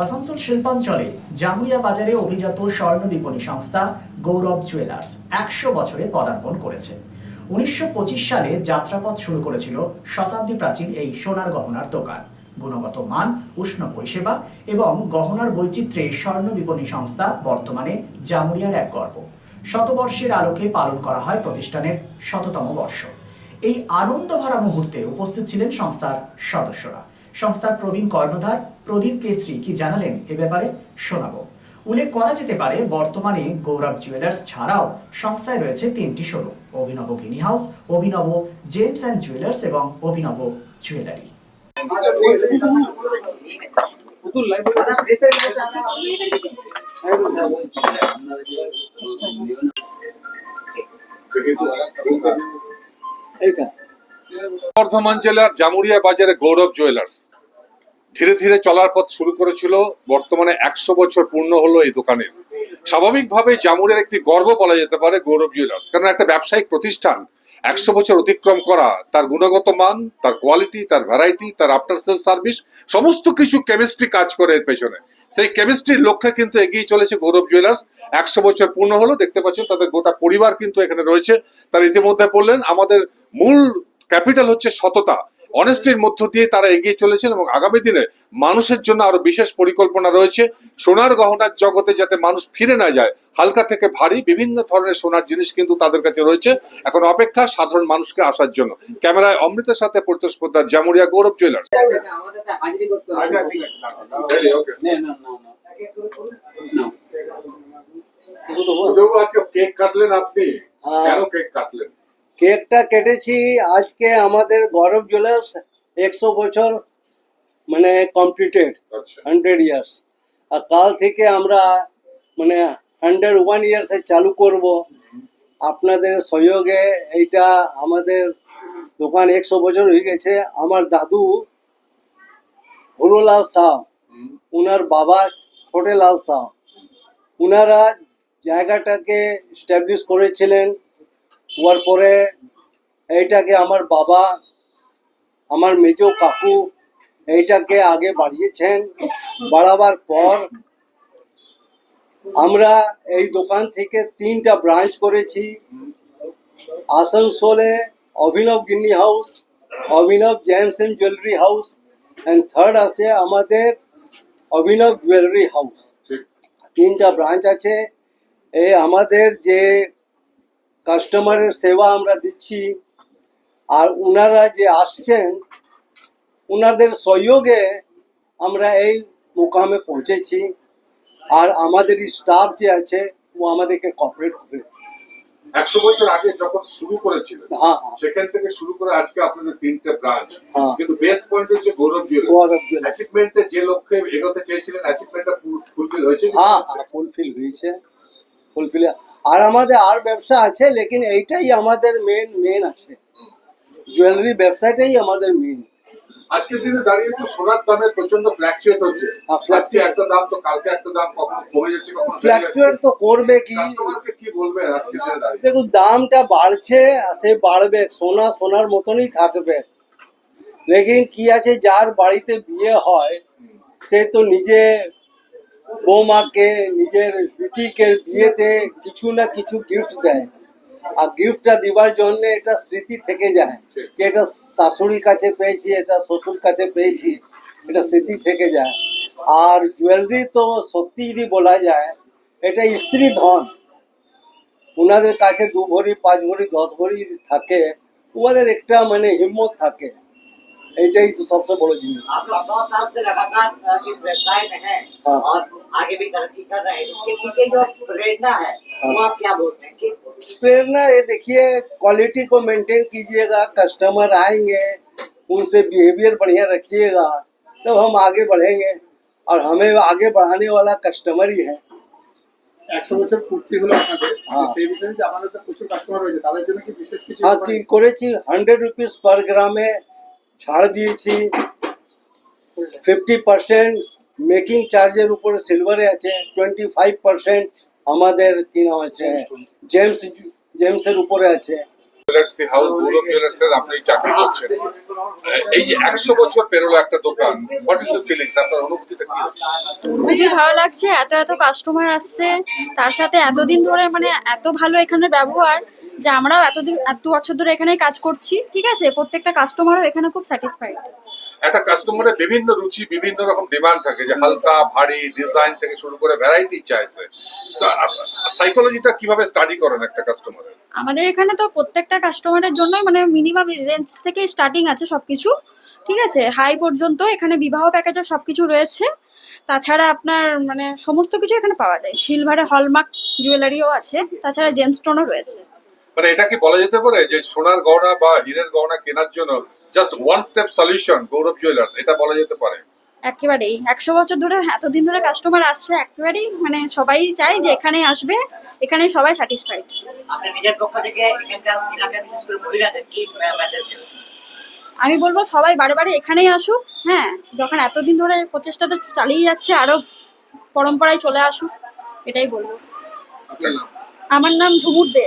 আসানসোল শিল্পাঞ্চলে জামুরিয়া বাজারে অভিজাত স্বর্ণ বিপণী সংস্থা গৌরব জুয়েলার্স একশো বছরে পদার্পণ করেছে। উনিশশো পঁচিশ সালে যাত্রাপথ শুরু করেছিল শতাব্দী প্রাচীন এই সোনার গহনার দোকান। গুণগত মান, উষ্ণ পরিষেবা এবং গহনার বৈচিত্র্যে স্বর্ণ বিপণী সংস্থা বর্তমানে জামুরিয়ার এক গর্ব। শতবর্ষের আলোকে পালন করা হয় প্রতিষ্ঠানের শততম বর্ষ। এই আনন্দ ভরা মুহূর্তে উপস্থিত ছিলেন সংস্থার সদস্যরা। সংস্থার প্রবীণ কর্ণধার প্রদীপ কেসরি কি জানালেন এ ব্যাপারে শোনাবো। উল্লেখ করা যেতে পারে, বর্তমানে গৌরব জুয়েলার্স ছাড়াও সংস্থায় রয়েছে তিনটি showroom Abhinav guinea house, Abhinav gems and jewellers এবং অভিনব জুয়েলারি। বর্ধমান জেলার জামুরিয়া বাজারে গৌরব জুয়েলার্স। ধীরে ধীরে চলার পথ শুরু করেছিল, বর্তমানে একশো বছর পূর্ণ হলো এই দোকানের। স্বাভাবিকভাবে জামুরিয়ার একটি গর্ব বলা যেতে পারে গৌরব জুয়েলার্স কারণ একটা ব্যবসায়িক প্রতিষ্ঠান, একশো বছর অতিক্রম করা, তার গুণগত মান, তার কোয়ালিটি, তার ভ্যারাইটি, তার আফটার সেল সার্ভিস, সমস্ত কিছু কেমিস্ট্রি কাজ করে এর পেছনে। সেই কেমিস্ট্রির লক্ষ্যে কিন্তু এগিয়ে চলেছে গৌরব জুয়েলার্স। একশো বছর পূর্ণ হলো, দেখতে পাচ্ছেন তাদের গোটা পরিবার কিন্তু এখানে রয়েছে। তার ইতিমধ্যে বললেন, আমাদের মূল ক্যাপিটাল হচ্ছে সততা অনেস্টির মধ্য দিয়ে তারা এগিয়ে চলেছেন এবং আগামী দিনে মানুষের জন্য আরও বিশেষ পরিকল্পনা রয়েছে সোনার গহনার জগতে যাতে মানুষ ফিরে না যায় হালকা থেকে ভারী বিভিন্ন ধরনের সোনার জিনিস কিন্তু তাদের কাছে রয়েছে এখন অপেক্ষা সাধারণ মানুষকে আসার জন্য ক্যামেরায় অমৃতের সাথে প্রত্যস্পর্ধা জামুরিয়া গৌরব জুয়েলার্স আচ্ছা, কেক কাটলেন আপনি হ্যাঁ। কেন কেক কাটলেন কেকটা কেটেছি আজকে আমাদের গৌরব জুয়েলার্স একশো বছর মানে কমপ্লিটেড হান্ড্রেড ইয়ার্স আর কাল থেকে আমরা মানে হান্ড্রেড ওয়ান ইয়ার্সে চালু করব। আপনাদের সহযোগে এইটা আমাদের দোকান একশো বছর হয়ে গেছে। আমার দাদু হরুলাল শাহ উনার বাবা ছোটেলাল শাহ উনারা জায়গাটাকে স্ট্যাবলিশ করেছিলেন। হওয়ার পরে এইটাকে আমার বাবা আমার মেজ কাকু এইটাকে আগে বাড়িয়েছেন। বাড়াবার পর আমরা এই দোকান থেকে তিনটা ব্রাঞ্চ করেছি। আসানসোলে Abhinav guinea house Abhinav gems and jewellery house and third আছে আমাদের অভিনব জুয়েলারি হাউস। তিনটা ব্রাঞ্চ আছে। এ আমাদের যে কাস্টমারের সেবা আমরা দিচ্ছি। আর ওনারা যে আসছেন ওনাদের সহযোগে আমরা এই মোকামে পৌঁছেছি। আর আমাদের স্টাফ যে আছে ও আমাদেরকে কপারেট করে একশো বছর আগে যখন শুরু করেছিলেন হ্যাঁ হ্যাঁ। সেখান থেকে শুরু করে আজকে আপনাদের তিনটে ব্রাঞ্চ হ্যাঁ। কিন্তু বেস পয়েন্ট হচ্ছে গৌরব। অ্যাচিভমেন্টে যে লক্ষ্যে এগোতে চেয়েছিলেন অ্যাচিভমেন্টটা ফুলফিল হয়েছে হ্যাঁ হ্যাঁ ফুলফিল হয়েছে। ফুলফিল আর আমাদের আর ব্যবসা আছে লেকিন এইটাই আমাদের মেন মেন আছে। জুয়েলারি ব্যবসাটাই আমাদের মেন আজকের দিনে দাঁড়িয়ে তো সোনার দামের প্রচণ্ড ফ্ল্যাকচুয়েট হচ্ছে। আজকে একটা দাম তো কালকে একটা দাম কখনো কমে যাচ্ছে কখনো ফ্ল্যাকচুয়েট তো করবে কি? কাস্টমারকে কি বলবেন আজকের দিনে দাঁড়িয়ে? দেখুন দামটা বাড়ছে আর সে বাড়বে। সোনা সোনার মতনই থাকবে। লেকিন কি আছে যার বাড়িতে বিয়ে হয় সে তো নিজে বৌমাকে নিজের বিটিকে বিয়েতে কিছু না কিছু গিফট দেয়। আর গিফটটা দিবার জন্য এটা স্মৃতি থেকে যায়। কি এটা শাশুড়ির কাছে পেয়েছি এটা শ্বশুর কাছে পেয়েছি এটা স্মৃতি থেকে যায়। আর জুয়েলারি তো সত্যি যদি বলা যায় এটা স্ত্রী ধন। ওনাদের কাছে দু ভরি পাঁচ ভরি দশ ভরি থাকে। ওদের একটা মানে হিম্মত থাকে। এইটাই তো সবচেয়ে বড় জিনিস आप लोग सौ साल से लगातार अ, इस व्यवसाय में हैं हाँ। और आगे भी तरक्की कर रहे हैं इसके पीछे जो प्रेरणा है वो आप क्या बोलते हैं किस प्रेरणा ये देखिए क्वालिटी को मेंटेन कीजिएगा कस्टमर आएंगे उनसे बिहेवियर बढ़िया रखिएगा तब हम आगे बढ़ेंगे और हमें आगे बढ़ाने वाला कस्टमर ही है একশো বছর পূর্তি হলো আপনাদের হ্যাঁ। সেই বিষয়ে যে আমাদের তো প্রচুর কাস্টমার রয়েছে তাদের জন্য কি বিশেষ কিছু हाँ কি করেছি হান্ড্রেড রুপিস পার গ্রামে ছাড় দিয়েছি। ফিফটি পার্সেন্ট মেকিং চার্জের উপরে সিলভারে আছে টোয়েন্টি ফাইভ পার্সেন্ট আমাদের কি নাম আছে জেমস জেমসের উপরে আছে। জুয়েলার্সি হাউস গৌরব জুয়েলার্স এর আপনি চাকরি করছেন। এই যে একশো বছর পেরোলো একটা দোকান হোয়াট ইজ দ্য ফিলিংস আপনার অনুভূতিটা কি খুবই ভালো লাগছে এত এত কাস্টমার আসছে তার সাথে এতদিন ধরে মানে এত ভালো এখানে ব্যবহার যে আমরাও এতদিন এত বছর ধরে এখানে কাজ করছি ঠিক আছে? প্রত্যেকটা কাস্টমারও এখানে খুব স্যাটিসফাইড একটা কাস্টমারের বিভিন্ন রুচি বিভিন্ন রকম ডিমান্ড থাকে যে হালকা ভারী ডিজাইন থেকে শুরু করে ভ্যারাইটি চাইছে। তো সাইকোলজিটা কীভাবে স্টাডি করেন একটা কাস্টমারের আমাদের এখানে তো প্রত্যেকটা কাস্টমারের জন্যই মানে মিনিমাম রেঞ্জ থেকে স্টার্টিং আছে সবকিছু ঠিক আছে? হাই পর্যন্ত এখানে বিবাহ প্যাকেজও সবকিছু রয়েছে। তাছাড়া আপনার মানে সমস্ত কিছু এখানে পাওয়া যায়। সিলভারে হলমার্ক জুয়েলারিও আছে তাছাড়া জেমস্টোনও রয়েছে। মানে এটা কি বলা যেতে পারে যে সোনার গহনা বা হীরের গহনা কেনার জন্য just one step solution Gaurav jewellers এটা বলা যেতে পারে? একেবারেই। একশো বছর ধরে এতদিন ধরে কাস্টমার আসছে একেবারেই মানে সবাই চায় যে এখানে আসবে এখানে সবাই স্যাটিসফাইড নিজের পক্ষ থেকে এখানকার এলাকার বিশেষ করে মহিলাদের কি মেসেজ দেবেন? আমি বলব সবাই বারে বারে এখানেই আসুক হ্যাঁ যখন এতদিন ধরে প্রচেষ্টাটা চালিয়ে যাচ্ছে আরও পরম্পরায় চলে আসুক এটাই বলব। আমার নাম ঝুমুর দে।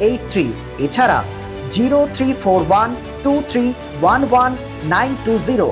eight three এছাড়া zero three four one two three one one nine two zero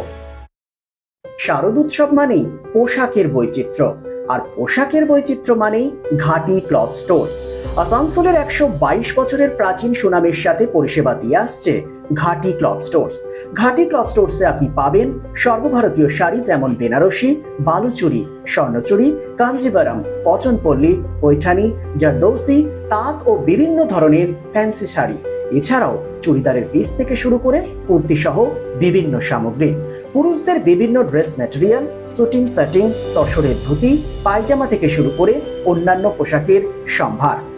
শারদ উৎসব মানেই পোশাকের বৈচিত্র্য। আর পোশাকের বৈচিত্র্য মানেই ঘাটি ক্লথ স্টোর্স আসানসোলের একশো বাইশ বছরের প্রাচীন সুনামের সাথে পরিষেবা দিয়ে আসছে Ghati cloth stores. Ghati cloth স্টোর্সে আপনি পাবেন সর্বভারতীয় শাড়ি যেমন বেনারসি, বালুচুরি, স্বর্ণচুরি কাঞ্জিভারাম পচনপল্লী, পৈঠানি, জারদৌসি, তাঁত ও বিভিন্ন ধরনের ফ্যান্সি শাড়ি। এছাড়াও চুড়িদারের পিস থেকে শুরু করে কুর্তি সহ বিভিন্ন সামগ্রী। পুরুষদের বিভিন্ন ড্রেস ম্যাটেরিয়াল, শুটিং সেটিং, তসরের ধুতি, পায়জামা থেকে শুরু করে অন্যান্য পোশাকের সম্ভার।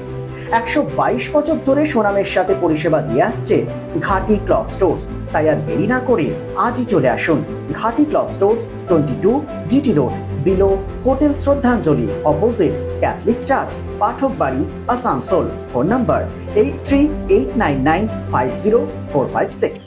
একশো বাইশ বছর ধরে সোনামের সাথে পরিষেবা দিয়ে আসছে ঘাটি ক্লথ স্টোর্স। তাই আর দেরি না করে আজই চলে আসুন Ghati cloth stores, twenty two GT road, below, hotel Shraddhanjali, opposite Catholic church Pathak বাড়ি Asansol. Phone number eight three eight nine nine five zero four five six.